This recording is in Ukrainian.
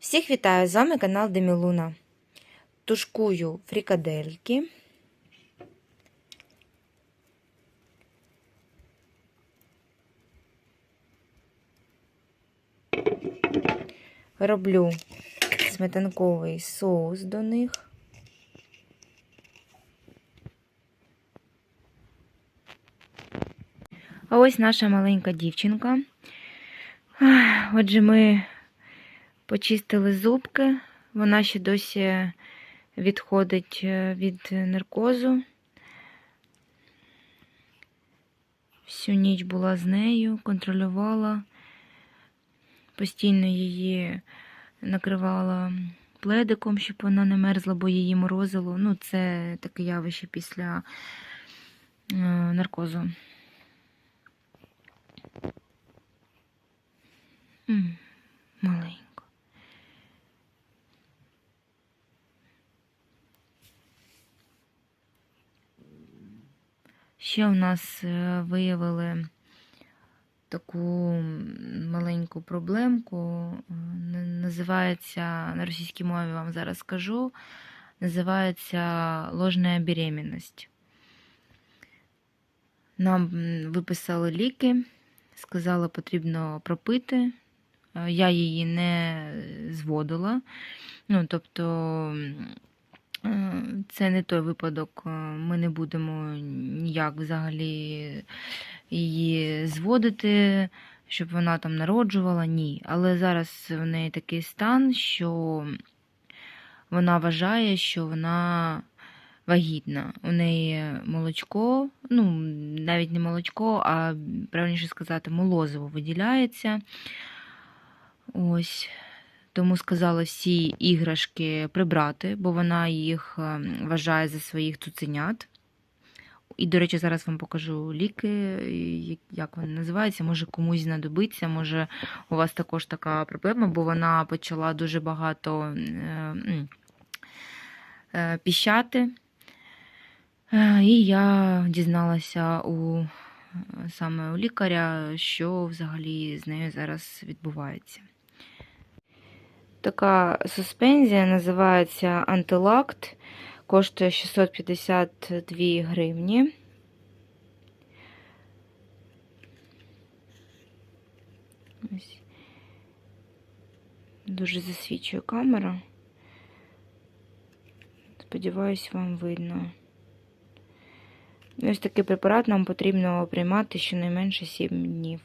Всіх вітаю! З вами канал Демілуна. Тушкую фрикадельки. Роблю сметанковий соус до них. А ось наша маленька дівчинка. Отже, ми почистили зубки. Вона ще досі відходить е, від наркозу. Всю ніч була з нею, контролювала, постійно її накривала пледиком, щоб вона не мерзла, бо її морозило. Ну, це таке явище після е, наркозу. Ще в нас е, виявили таку маленьку проблемку. е, Називається на російській мові вам зараз скажу. Називається ложна беременность. Нам виписали ліки, сказали, потрібно пропити. Е, Я її не зводила. Ну, тобто, це не той випадок. е, Ми не будемо ніяк взагалі її зводити, щоб вона там народжувала. Ні. Але зараз в неї такий стан, що вона вважає, що вона вагітна. У неї молочко, ну, навіть не молочко, а правильніше сказати, молозиво виділяється. Ось. Тому сказала всі іграшки прибрати, бо вона їх е, вважає за своїх цуценят. І, до речі, зараз вам покажу ліки, як- вони називаються. Може комусь знадобиться, може у вас також така проблема, бо вона почала дуже багато е, е, піщати. І я дізналася у саме у лікаря, що взагалі з нею зараз відбувається. Така суспензія називається антилакт, коштує 652 гривні. Дуже засвічує камера. Сподіваюсь, вам видно. Ось такий препарат нам потрібно приймати щонайменше 7 днів.